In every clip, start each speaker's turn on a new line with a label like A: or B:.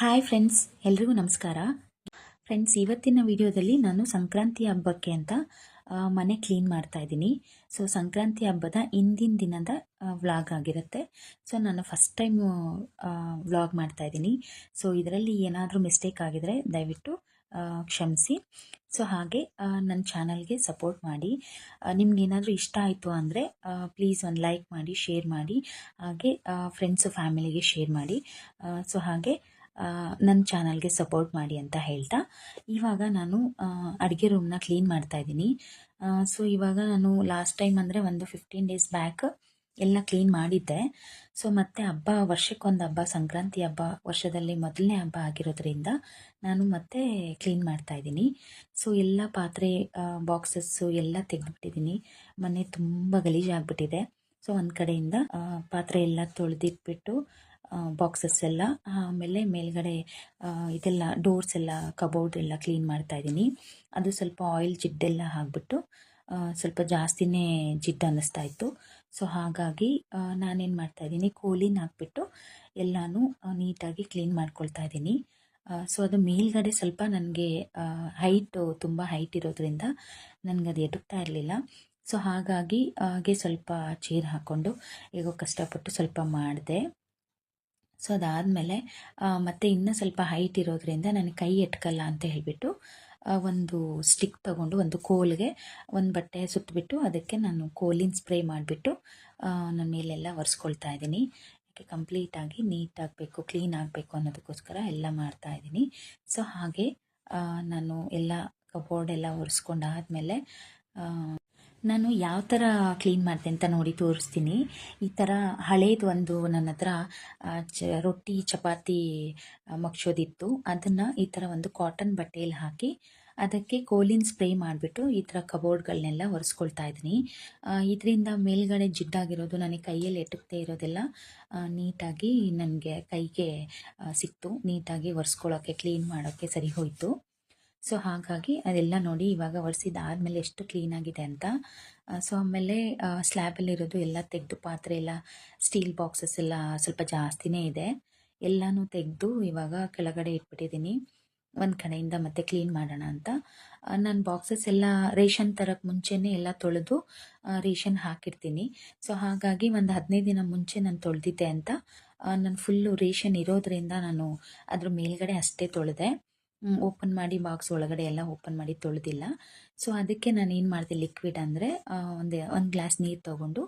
A: Hi friends ಎಲ್ರಿಗೂ ನಮಸ್ಕಾರ. Friends ಇವತ್ತಿನ ವಿಡಿಯೋದಲ್ಲಿ ನಾನು ಸಂಕ್ರಾಂತಿ ಹಬ್ಬಕ್ಕೆ ಅಂತ ಮನೆ ಕ್ಲೀನ್ ಮಾಡ್ತಾ ಇದ್ದೀನಿ. ಸೊ ಸಂಕ್ರಾಂತಿ ಹಬ್ಬದ ಹಿಂದಿನ ದಿನದ ವ್ಲಾಗ್ ಆಗಿರುತ್ತೆ. ಸೊ ನಾನು ಫಸ್ಟ್ ಟೈಮು ವ್ಲಾಗ್ ಮಾಡ್ತಾ ಇದ್ದೀನಿ. ಸೊ ಇದರಲ್ಲಿ ಏನಾದರೂ ಮಿಸ್ಟೇಕ್ ಆಗಿದರೆ ದಯವಿಟ್ಟು ಕ್ಷಮಿಸಿ. ಸೊ ಹಾಗೆ ನನ್ನ ಚಾನಲ್ಗೆ ಸಪೋರ್ಟ್ ಮಾಡಿ. ನಿಮ್ಗೆ ಏನಾದರೂ ಇಷ್ಟ ಆಯಿತು ಅಂದರೆ ಪ್ಲೀಸ್ ಒಂದು ಲೈಕ್ ಮಾಡಿ ಶೇರ್ ಮಾಡಿ. ಹಾಗೆ ಫ್ರೆಂಡ್ಸು ಫ್ಯಾಮಿಲಿಗೆ ಶೇರ್ ಮಾಡಿ. ಸೊ ಹಾಗೆ ನನ್ನ ಚಾನಲ್ಗೆ ಸಪೋರ್ಟ್ ಮಾಡಿ ಅಂತ ಹೇಳ್ತಾ, ಇವಾಗ ನಾನು ಅಡುಗೆ ರೂಮ್ನ ಕ್ಲೀನ್ ಮಾಡ್ತಾ ಇದ್ದೀನಿ. ಸೊ ಇವಾಗ ನಾನು ಲಾಸ್ಟ್ ಟೈಮ್ ಅಂದರೆ ಒಂದು ಫಿಫ್ಟೀನ್ ಡೇಸ್ ಬ್ಯಾಕ್ ಎಲ್ಲ ಕ್ಲೀನ್ ಮಾಡಿದ್ದೆ. ಸೊ ಮತ್ತೆ ಹಬ್ಬ, ವರ್ಷಕ್ಕೊಂದು ಹಬ್ಬ, ಸಂಕ್ರಾಂತಿ ಹಬ್ಬ, ವರ್ಷದಲ್ಲಿ ಮೊದಲನೇ ಹಬ್ಬ ಆಗಿರೋದ್ರಿಂದ ನಾನು ಮತ್ತೆ ಕ್ಲೀನ್ ಮಾಡ್ತಾ ಇದ್ದೀನಿ. ಸೊ ಎಲ್ಲ ಪಾತ್ರೆ ಬಾಕ್ಸಸ್ಸು ಎಲ್ಲ ತೆಗೆದುಬಿಟ್ಟಿದ್ದೀನಿ. ಮನೆ ತುಂಬ ಗಲೀಜಾಗ್ಬಿಟ್ಟಿದೆ. ಸೊ ಒಂದು ಕಡೆಯಿಂದ ಪಾತ್ರೆ ಎಲ್ಲ ತೊಳೆದಿಟ್ಬಿಟ್ಟು ಬಾಕ್ಸಸ್ ಎಲ್ಲ. ಆಮೇಲೆ ಮೇಲ್ಗಡೆ ಇದೆಲ್ಲ ಡೋರ್ಸ್ ಎಲ್ಲ ಕಬೋರ್ಡ್ ಎಲ್ಲ ಕ್ಲೀನ್ ಮಾಡ್ತಾ ಇದ್ದೀನಿ. ಅದು ಸ್ವಲ್ಪ ಆಯಿಲ್ ಜಿಡ್ಡೆಲ್ಲ ಹಾಕ್ಬಿಟ್ಟು ಸ್ವಲ್ಪ ಜಾಸ್ತಿನೇ ಜಿಡ್ಡು ಅನ್ನಿಸ್ತಾ ಇತ್ತು. ಸೊ ಹಾಗಾಗಿ ನಾನೇನು ಮಾಡ್ತಾ ಇದ್ದೀನಿ, ಕೋಲಿನ ಹಾಕ್ಬಿಟ್ಟು ಎಲ್ಲನೂ ನೀಟಾಗಿ ಕ್ಲೀನ್ ಮಾಡ್ಕೊಳ್ತಾ ಇದ್ದೀನಿ. ಸೊ ಅದು ಮೇಲ್ಗಡೆ ಸ್ವಲ್ಪ ನನಗೆ ಹೈಟು ತುಂಬ ಹೈಟ್ ಇರೋದ್ರಿಂದ ನನಗೆ ಅದು ಎಟುಕ್ತಾ ಇರಲಿಲ್ಲ. ಸೊ ಹಾಗಾಗಿ, ಹಾಗೆ ಸ್ವಲ್ಪ ಚೇರ್ ಹಾಕ್ಕೊಂಡು, ಹೇಗೋ ಕಷ್ಟಪಟ್ಟು ಸ್ವಲ್ಪ ಮಾಡಿದೆ. ಸೊ ಅದಾದಮೇಲೆ ಮತ್ತೆ ಇನ್ನೂ ಸ್ವಲ್ಪ ಹೈಟ್ ಇರೋದ್ರಿಂದ ನನಗೆ ಕೈ ಎಟ್ಕಲ್ಲ ಅಂತ ಹೇಳಿಬಿಟ್ಟು ಒಂದು ಸ್ಟಿಕ್ ತಗೊಂಡು ಒಂದು ಕೋಲ್ಗೆ ಒಂದು ಬಟ್ಟೆ ಸುತ್ತಬಿಟ್ಟು ಅದಕ್ಕೆ ನಾನು ಕೋಲಿನ ಸ್ಪ್ರೇ ಮಾಡಿಬಿಟ್ಟು ನನ್ನ ಮೇಲೆಲ್ಲ ಒರೆಸ್ಕೊಳ್ತಾ ಇದ್ದೀನಿ. ಕಂಪ್ಲೀಟಾಗಿ ನೀಟಾಗಬೇಕು ಕ್ಲೀನ್ ಆಗಬೇಕು ಅನ್ನೋದಕ್ಕೋಸ್ಕರ ಎಲ್ಲ ಮಾಡ್ತಾ ಇದ್ದೀನಿ. ಸೊ ಹಾಗೆ ನಾನು ಎಲ್ಲ ಕಬೋರ್ಡ್ ಎಲ್ಲ ಒರೆಸ್ಕೊಂಡಾದ್ಮೇಲೆ ನಾನು ಯಾವ ಥರ ಕ್ಲೀನ್ ಮಾಡಿದೆ ಅಂತ ನೋಡಿ ತೋರಿಸ್ತೀನಿ. ಈ ಥರ ಹಳೇದು ಒಂದು ನನ್ನ ಹತ್ರ ಚ, ರೊಟ್ಟಿ, ಚಪಾತಿ ಮಗ್ಸೋದಿತ್ತು. ಅದನ್ನು ಈ ಥರ ಒಂದು ಕಾಟನ್ ಬಟ್ಟೆಯಲ್ಲಿ ಹಾಕಿ ಅದಕ್ಕೆ ಕೋಲಿನ ಸ್ಪ್ರೇ ಮಾಡಿಬಿಟ್ಟು ಈ ಥರ ಕಬೋರ್ಡ್ಗಳನ್ನೆಲ್ಲ ಒರೆಸ್ಕೊಳ್ತಾ ಇದ್ದೀನಿ. ಇದರಿಂದ ಮೇಲ್ಗಡೆ ಜಿಡ್ಡಾಗಿರೋದು ನನಗೆ ಕೈಯಲ್ಲಿ ಎಟುಕ್ತೇ ಇರೋದೆಲ್ಲ ನೀಟಾಗಿ ನನಗೆ ಕೈಗೆ ಸಿಕ್ತು. ನೀಟಾಗಿ ಒರೆಸ್ಕೊಳ್ಳೋಕ್ಕೆ ಕ್ಲೀನ್ ಮಾಡೋಕ್ಕೆ ಸರಿ ಹೋಯಿತು. ಸೊ ಹಾಗಾಗಿ ಅದೆಲ್ಲ ನೋಡಿ ಇವಾಗ ಒರೆಸಿದಾದ್ಮೇಲೆ ಎಷ್ಟು ಕ್ಲೀನಾಗಿದೆ ಅಂತ. ಸೊ ಆಮೇಲೆ ಸ್ಲ್ಯಾಬಲ್ಲಿರೋದು ಎಲ್ಲ ತೆಗೆದು ಪಾತ್ರೆ ಎಲ್ಲ ಸ್ಟೀಲ್ ಬಾಕ್ಸಸ್ ಎಲ್ಲ ಸ್ವಲ್ಪ ಜಾಸ್ತಿನೇ ಇದೆ. ಎಲ್ಲನೂ ತೆಗೆದು ಇವಾಗ ಕೆಳಗಡೆ ಇಟ್ಬಿಟ್ಟಿದ್ದೀನಿ ಒಂದು ಕಡೆಯಿಂದ ಮತ್ತೆ ಕ್ಲೀನ್ ಮಾಡೋಣ ಅಂತ. ನಾನು ಬಾಕ್ಸಸ್ ಎಲ್ಲ ರೇಷನ್ ತರಕ್ಕೆ ಮುಂಚೆನೇ ಎಲ್ಲ ತೊಳೆದು ರೇಷನ್ ಹಾಕಿರ್ತೀನಿ. ಸೊ ಹಾಗಾಗಿ ಒಂದು ಹದಿನೈದು ದಿನ ಮುಂಚೆ ನಾನು ತೊಳೆದಿದ್ದೆ ಅಂತ. ನಾನು ಫುಲ್ಲು ರೇಷನ್ ಇರೋದ್ರಿಂದ ನಾನು ಅದ್ರ ಮೇಲ್ಗಡೆ ಅಷ್ಟೇ ತೊಳೆದೆ. ಓಪನ್ ಮಾಡಿ ಬಾಕ್ಸ್ ಒಳಗಡೆ ಎಲ್ಲ ಓಪನ್ ಮಾಡಿ ತೊಳೆದಿಲ್ಲ. ಸೊ ಅದಕ್ಕೆ ನಾನು ಏನು ಮಾಡಿದೆ ಲಿಕ್ವಿಡ್ ಅಂದರೆ ಒಂದು ಒಂದು ಗ್ಲಾಸ್ ನೀರು ತೊಗೊಂಡು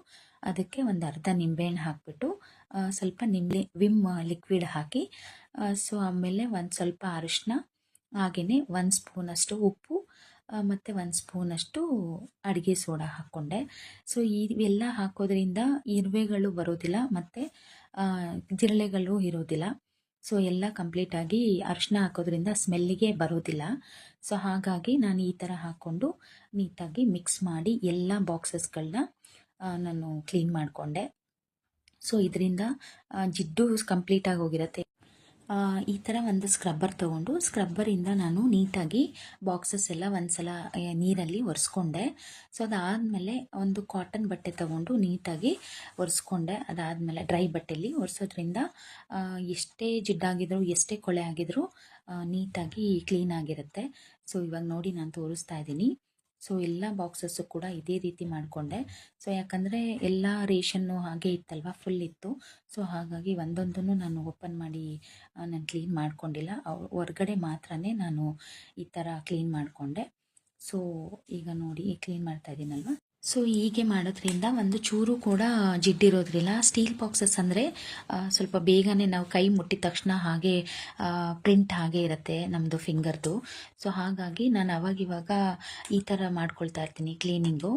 A: ಅದಕ್ಕೆ ಒಂದು ಅರ್ಧ ನಿಂಬೆಹಣ್ಣು ಹಾಕ್ಬಿಟ್ಟು ಸ್ವಲ್ಪ ನಿಂಬೆ, ವಿಮ್ ಲಿಕ್ವಿಡ್ ಹಾಕಿ ಸೊ ಆಮೇಲೆ ಒಂದು ಸ್ವಲ್ಪ ಅರಿಶಿನ ಹಾಗೆಯೇ ಒಂದು ಸ್ಪೂನಷ್ಟು ಉಪ್ಪು ಮತ್ತು ಒಂದು ಸ್ಪೂನಷ್ಟು ಅಡುಗೆ ಸೋಡಾ ಹಾಕ್ಕೊಂಡೆ. ಸೊ ಇವೆಲ್ಲ ಹಾಕೋದ್ರಿಂದ ಇರುವೆಗಳು ಬರೋದಿಲ್ಲ, ಮತ್ತು ಜಿರಳೆಗಳು ಇರೋದಿಲ್ಲ. ಸೊ ಎಲ್ಲ ಕಂಪ್ಲೀಟಾಗಿ ಅರಿಶಿನ ಹಾಕೋದ್ರಿಂದ ಸ್ಮೆಲ್ಲಿಗೆ ಬರೋದಿಲ್ಲ. ಸೊ ಹಾಗಾಗಿ ನಾನು ಈ ಥರ ಹಾಕ್ಕೊಂಡು ನೀಟಾಗಿ ಮಿಕ್ಸ್ ಮಾಡಿ ಎಲ್ಲ ಬಾಕ್ಸಸ್ಗಳನ್ನ ನಾನು ಕ್ಲೀನ್ ಮಾಡಿಕೊಂಡೆ. ಸೊ ಇದರಿಂದ ಜಿಡ್ಡು ಕಂಪ್ಲೀಟಾಗಿ ಹೋಗಿರುತ್ತೆ. ಈ ಥರ ಒಂದು ಸ್ಕ್ರಬ್ಬರ್ ತೊಗೊಂಡು ಸ್ಕ್ರಬ್ಬರಿಂದ ನಾನು ನೀಟಾಗಿ ಬಾಕ್ಸಸ್ ಎಲ್ಲ ಒಂದು ಸಲ ಆ, ನೀರಲ್ಲಿ ಒರೆಸ್ಕೊಂಡೆ. ಸೊ ಅದಾದಮೇಲೆ ಒಂದು ಕಾಟನ್ ಬಟ್ಟೆ ತೊಗೊಂಡು ನೀಟಾಗಿ ಒರೆಸ್ಕೊಂಡೆ. ಅದಾದಮೇಲೆ ಡ್ರೈ ಬಟ್ಟೆಯಲ್ಲಿ ಒರೆಸೋದ್ರಿಂದ ಎಷ್ಟೇ ಜಿಡ್ಡಾಗಿದ್ರು ಎಷ್ಟೇ ಕೊಳೆ ಆಗಿದ್ರು ನೀಟಾಗಿ ಕ್ಲೀನ್ ಆಗಿರುತ್ತೆ. ಸೊ ಇವಾಗ ನೋಡಿ ನಾನು ತೋರಿಸ್ತಾ ಇದ್ದೀನಿ. ಸೊ ಎಲ್ಲ ಬಾಕ್ಸಸ್ಸು ಕೂಡ ಇದೇ ರೀತಿ ಮಾಡಿಕೊಂಡೆ. ಸೊ ಯಾಕಂದರೆ ಎಲ್ಲ ರೇಷನ್ನು ಹಾಗೆ ಇತ್ತಲ್ವ ಫುಲ್ ಇತ್ತು. ಸೊ ಹಾಗಾಗಿ ಒಂದೊಂದನ್ನು ನಾನು ಓಪನ್ ಮಾಡಿ ನಾನು ಕ್ಲೀನ್ ಮಾಡ್ಕೊಂಡಿಲ್ಲ. ಹೊರ್ಗಡೆ ಮಾತ್ರನೇ ನಾನು ಈ ಥರ ಕ್ಲೀನ್ ಮಾಡಿಕೊಂಡೆ. ಸೊ ಈಗ ನೋಡಿ ಕ್ಲೀನ್ ಮಾಡ್ತಾ ಇದ್ದೀನಲ್ವ? ಸೊ ಹೀಗೆ ಮಾಡೋದ್ರಿಂದ ಒಂದು ಚೂರು ಕೂಡ ಜಿಡ್ಡಿರೋದ್ರಿಲ್ಲ. ಸ್ಟೀಲ್ ಬಾಕ್ಸಸ್ ಅಂದರೆ ಸ್ವಲ್ಪ ಬೇಗನೆ ನಾವು ಕೈ ಮುಟ್ಟಿದ ತಕ್ಷಣ ಹಾಗೆ ಪ್ರಿಂಟ್ ಹಾಗೆ ಇರುತ್ತೆ ನಮ್ಮದು ಫಿಂಗರ್ದು ಸೊ ಹಾಗಾಗಿ ನಾನು ಅವಾಗಿವಾಗ ಈ ಥರ ಮಾಡ್ಕೊಳ್ತಾ ಇರ್ತೀನಿ ಕ್ಲೀನಿಂಗು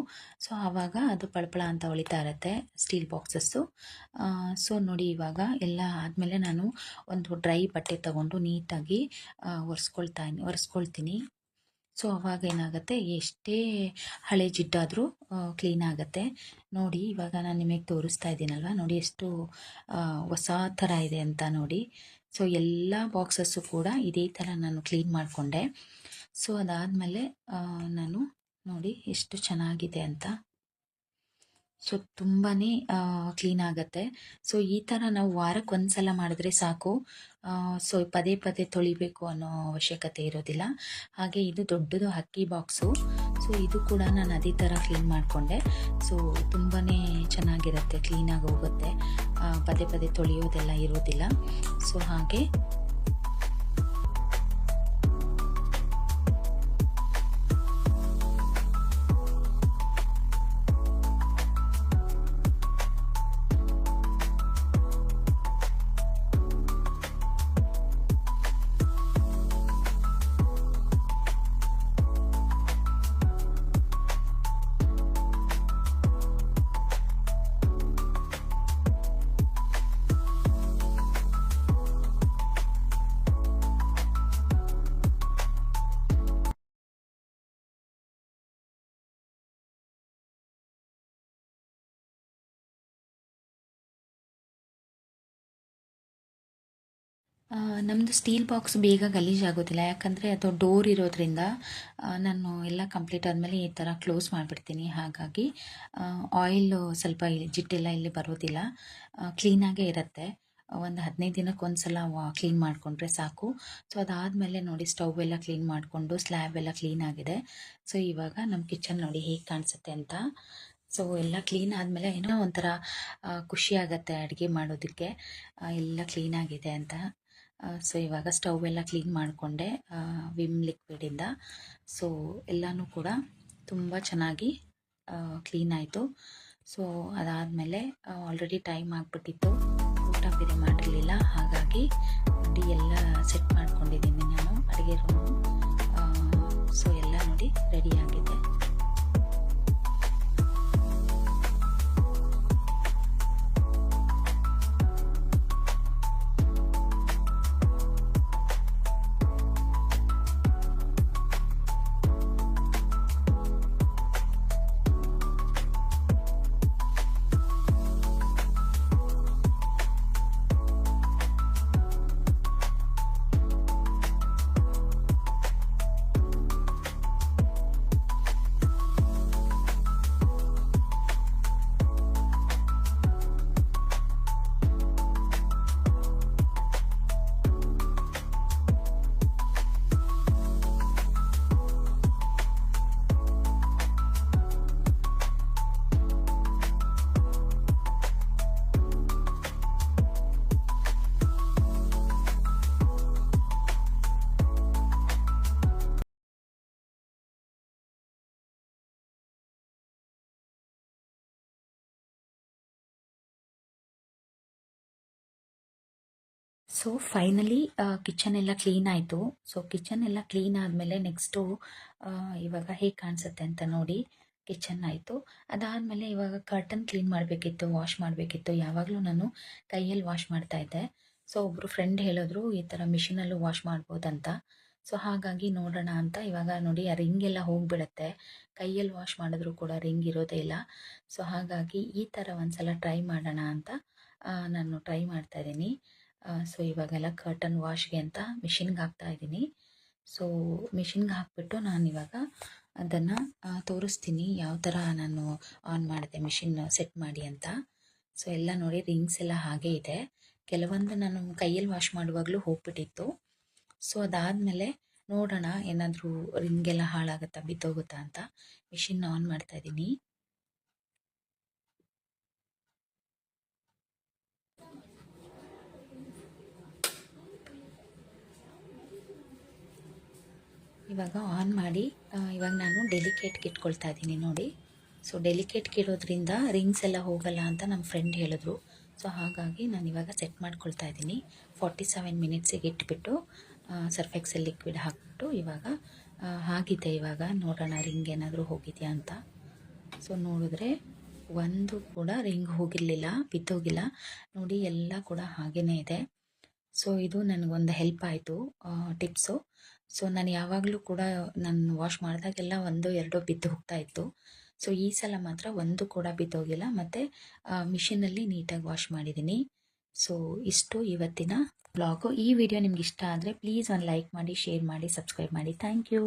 A: ಸೊ ಆವಾಗ ಅದು ಪಳಪಳ ಅಂತ ಹೊಳಿತಾ ಇರುತ್ತೆ ಸ್ಟೀಲ್ ಬಾಕ್ಸಸ್ಸು ಸೊ ನೋಡಿ ಇವಾಗ ಎಲ್ಲ ಆದಮೇಲೆ ನಾನು ಒಂದು ಡ್ರೈ ಬಟ್ಟೆ ತಗೊಂಡು ನೀಟಾಗಿ ಒರೆಸ್ಕೊಳ್ತಾ ಒರೆಸ್ಕೊಳ್ತೀನಿ. ಸೊ ಅವಾಗ ಏನಾಗುತ್ತೆ, ಎಷ್ಟೇ ಹಳೆ ಜಿಡ್ಡಾದರೂ ಕ್ಲೀನ್ ಆಗುತ್ತೆ. ನೋಡಿ, ಇವಾಗ ನಾನು ನಿಮಗೆ ತೋರಿಸ್ತಾ ಇದ್ದೀನಲ್ವ? ನೋಡಿ ಎಷ್ಟು ಹೊಸ ಥರ ಇದೆ ಅಂತ ನೋಡಿ. ಸೊ ಎಲ್ಲ ಬಾಕ್ಸಸ್ಸು ಕೂಡ ಇದೇ ಥರ ನಾನು ಕ್ಲೀನ್ ಮಾಡಿಕೊಂಡೆ. ಸೊ ಅದಾದಮೇಲೆ ನಾನು ನೋಡಿ ಎಷ್ಟು ಚೆನ್ನಾಗಿದೆ ಅಂತ. ಸೊ ತುಂಬಾ ಕ್ಲೀನ್ ಆಗುತ್ತೆ. ಸೊ ಈ ಥರ ನಾವು ವಾರಕ್ಕೆ ಒಂದು ಸಲ ಮಾಡಿದ್ರೆ ಸಾಕು. ಸೊ ಪದೇ ಪದೇ ತೊಳಿಬೇಕು ಅನ್ನೋ ಅವಶ್ಯಕತೆ ಇರೋದಿಲ್ಲ. ಹಾಗೆ ಇದು ದೊಡ್ಡದು ಅಕ್ಕಿ ಬಾಕ್ಸು. ಸೊ ಇದು ಕೂಡ ನಾನು ಅದೇ ಥರ ಕ್ಲೀನ್ ಮಾಡಿಕೊಂಡೆ. ಸೊ ತುಂಬಾ ಚೆನ್ನಾಗಿರುತ್ತೆ ಕ್ಲೀನಾಗಿ ಹೋಗುತ್ತೆ. ಪದೇ ಪದೇ ತೊಳೆಯೋದೆಲ್ಲ ಇರೋದಿಲ್ಲ. ಸೊ ಹಾಗೆ ನಮ್ಮದು ಸ್ಟೀಲ್ ಬಾಕ್ಸ್ ಬೇಗ ಗಲೀಜಾಗೋದಿಲ್ಲ. ಯಾಕಂದರೆ ಅದು ಡೋರ್ ಇರೋದ್ರಿಂದ ನಾನು ಎಲ್ಲ ಕಂಪ್ಲೀಟ್ ಆದಮೇಲೆ ಈ ಥರ ಕ್ಲೋಸ್ ಮಾಡಿಬಿಡ್ತೀನಿ. ಹಾಗಾಗಿ ಆಯಿಲ್ ಸ್ವಲ್ಪ ಜಿಟ್ಟೆಲ್ಲ ಇಲ್ಲಿ ಬರೋದಿಲ್ಲ. ಕ್ಲೀನಾಗೇ ಇರುತ್ತೆ. ಒಂದು ಹದಿನೈದು ದಿನಕ್ಕೆ ಒಂದು ಸಲ ಕ್ಲೀನ್ ಮಾಡಿಕೊಂಡ್ರೆ ಸಾಕು. ಸೊ ಅದಾದಮೇಲೆ ನೋಡಿ ಸ್ಟವ್ ಎಲ್ಲ ಕ್ಲೀನ್ ಮಾಡಿಕೊಂಡು ಸ್ಲ್ಯಾಬ್ ಎಲ್ಲ ಕ್ಲೀನ್ ಆಗಿದೆ. ಸೊ ಇವಾಗ ನಮ್ಮ ಕಿಚನ್ ನೋಡಿ ಹೇಗೆ ಕಾಣಿಸುತ್ತೆ ಅಂತ. ಸೊ ಎಲ್ಲ ಕ್ಲೀನ್ ಆದಮೇಲೆ ಏನೋ ಒಂಥರ ಖುಷಿಯಾಗತ್ತೆ ಖುಷಿ ಅಡುಗೆ ಮಾಡೋದಕ್ಕೆ. ಎಲ್ಲ ಕ್ಲೀನಾಗಿದೆ ಅಂತ. ಸೊ ಇವಾಗ ಸ್ಟವ್ ಎಲ್ಲ ಕ್ಲೀನ್ ಮಾಡಿಕೊಂಡೆ ವಿಮ್ ಲಿಕ್ವಿಡಿಂದ ಸೊ ಎಲ್ಲನೂ ಕೂಡ ತುಂಬ ಚೆನ್ನಾಗಿ ಕ್ಲೀನ್ ಆಯಿತು. ಸೊ ಅದಾದಮೇಲೆ ಆಲ್ರೆಡಿ ಟೈಮ್ ಆಗಿಬಿಟ್ಟಿತ್ತು. ಊಟ ಬೇರೆ ಮಾಡಿರಲಿಲ್ಲ. ಹಾಗಾಗಿ ನೋಡಿ ಎಲ್ಲ ಸೆಟ್ ಮಾಡ್ಕೊಂಡಿದ್ದೀನಿ ನಾನು, ಅಡುಗೆ ರೂಮು ಸೊ ಎಲ್ಲ ನೋಡಿ ರೆಡಿಯಾಗಿದೆ ಸೊ ಫೈನಲಿ ಕಿಚನ್ ಎಲ್ಲ ಕ್ಲೀನ್ ಆಯಿತು. ಸೊ ಕಿಚನ್ ಎಲ್ಲ ಕ್ಲೀನ್ ಆದಮೇಲೆ ನೆಕ್ಸ್ಟು ಇವಾಗ ಹೇಗೆ ಕಾಣಿಸುತ್ತೆ ಅಂತ ನೋಡಿ ಕಿಚನ್ ಆಯಿತು. ಅದಾದಮೇಲೆ ಇವಾಗ ಕರ್ಟನ್ ಕ್ಲೀನ್ ಮಾಡಬೇಕಿತ್ತು ವಾಶ್ ಮಾಡಬೇಕಿತ್ತು. ಯಾವಾಗಲೂ ನಾನು ಕೈಯಲ್ಲಿ ವಾಶ್ ಮಾಡ್ತಾ ಇದ್ದೆ. ಸೊ ಒಬ್ಬರು ಫ್ರೆಂಡ್ ಹೇಳಿದ್ರು, ಈ ಥರ ಮಿಷಿನಲ್ಲೂ ವಾಶ್ ಮಾಡ್ಬೋದಂತ. ಸೊ ಹಾಗಾಗಿ ನೋಡೋಣ ಅಂತ. ಇವಾಗ ನೋಡಿ, ಆ ರಿಂಗ್ ಎಲ್ಲ ಹೋಗಿಬಿಡುತ್ತೆ. ಕೈಯಲ್ಲಿ ವಾಶ್ ಮಾಡಿದ್ರು ಕೂಡ ರಿಂಗ್ ಇರೋದೇ ಇಲ್ಲ. ಸೊ ಹಾಗಾಗಿ ಈ ಥರ ಒಂದು ಸಲ ಟ್ರೈ ಮಾಡೋಣ ಅಂತ ನಾನು ಟ್ರೈ ಮಾಡ್ತಾ ಇದ್ದೀನಿ. ಸೊ ಇವಾಗೆಲ್ಲ ಕರ್ಟನ್ ವಾಶ್ಗೆ ಅಂತ ಮಿಷಿನ್ಗೆ ಹಾಕ್ತಾ ಇದ್ದೀನಿ. ಸೊ ಮಿಷಿನ್ಗೆ ಹಾಕ್ಬಿಟ್ಟು ನಾನು ಇವಾಗ ಅದನ್ನು ತೋರಿಸ್ತೀನಿ ಯಾವ ಥರ ನಾನು ಆನ್ ಮಾಡಿದೆ ಮಿಷಿನ್ ಸೆಟ್ ಮಾಡಿ ಅಂತ. ಸೊ ಎಲ್ಲ ನೋಡಿ ರಿಂಗ್ಸ್ ಎಲ್ಲ ಹಾಗೆ ಇದೆ. ಕೆಲವೊಂದು ನಾನು ಕೈಯಲ್ಲಿ ವಾಶ್ ಮಾಡುವಾಗಲೂ ಹೋಗ್ಬಿಟ್ಟಿತ್ತು. ಸೊ ಅದಾದಮೇಲೆ ನೋಡೋಣ ಏನಾದರೂ ರಿಂಗೆಲ್ಲ ಹಾಳಾಗುತ್ತಾ ಬಿದ್ದೋಗುತ್ತಾ ಅಂತ ಮಿಷಿನ್ ಆನ್ ಮಾಡ್ತಾ ಇದ್ದೀನಿ. ಇವಾಗ ಆನ್ ಮಾಡಿ ಇವಾಗ ನಾನು ಡೆಲಿಕೇಟ್ಗೆ ಇಟ್ಕೊಳ್ತಾ ಇದ್ದೀನಿ ನೋಡಿ. ಸೊ ಡೆಲಿಕೇಟ್ಗೆ ಇಡೋದ್ರಿಂದ ರಿಂಗ್ಸ್ ಎಲ್ಲ ಹೋಗಲ್ಲ ಅಂತ ನಮ್ಮ ಫ್ರೆಂಡ್ ಹೇಳಿದ್ರು. ಸೊ ಹಾಗಾಗಿ ನಾನು ಇವಾಗ ಸೆಟ್ ಮಾಡ್ಕೊಳ್ತಾ ಇದ್ದೀನಿ. ಫಾರ್ಟಿ ಸೆವೆನ್ ಮಿನಿಟ್ಸಿಗೆ ಇಟ್ಬಿಟ್ಟು ಸರ್ಫೆಕ್ಸಲ್ ಲಿಕ್ವಿಡ್ ಹಾಕ್ಬಿಟ್ಟು ಇವಾಗ ಆಗಿದೆ ಇವಾಗ. ನೋಡೋಣ ರಿಂಗ್ ಏನಾದರೂ ಹೋಗಿದೆಯಾ ಅಂತ. ಸೊ ನೋಡಿದ್ರೆ ಒಂದು ಕೂಡ ರಿಂಗ್ ಹೋಗಿರಲಿಲ್ಲ, ಬಿದ್ದೋಗಿಲ್ಲ. ನೋಡಿ, ಎಲ್ಲ ಕೂಡ ಹಾಗೇ ಇದೆ. ಸೊ ಇದು ನನಗೊಂದು ಹೆಲ್ಪ್ ಆಯಿತು ಟಿಪ್ಸು ಸೊ ನಾನು ಯಾವಾಗಲೂ ಕೂಡ ನಾನು ವಾಶ್ ಮಾಡಿದಾಗೆಲ್ಲ ಒಂದು, ಎರಡೋ ಬಿದ್ದು ಹೋಗ್ತಾ ಇತ್ತು. ಸೊ ಈ ಸಲ ಮಾತ್ರ ಒಂದು ಕೂಡ ಬಿದ್ದೋಗಿಲ್ಲ ಮತ್ತು ಮಿಷಿನಲ್ಲಿ ನೀಟಾಗಿ ವಾಶ್ ಮಾಡಿದ್ದೀನಿ ಸೊ ಇಷ್ಟು ಇವತ್ತಿನ ಬ್ಲಾಗು ಈ ವಿಡಿಯೋ ನಿಮ್ಗೆ ಇಷ್ಟ ಆದರೆ ಪ್ಲೀಸ್ ಒಂದು ಲೈಕ್ ಮಾಡಿ ಶೇರ್ ಮಾಡಿ ಸಬ್ಸ್ಕ್ರೈಬ್ ಮಾಡಿ. Thank you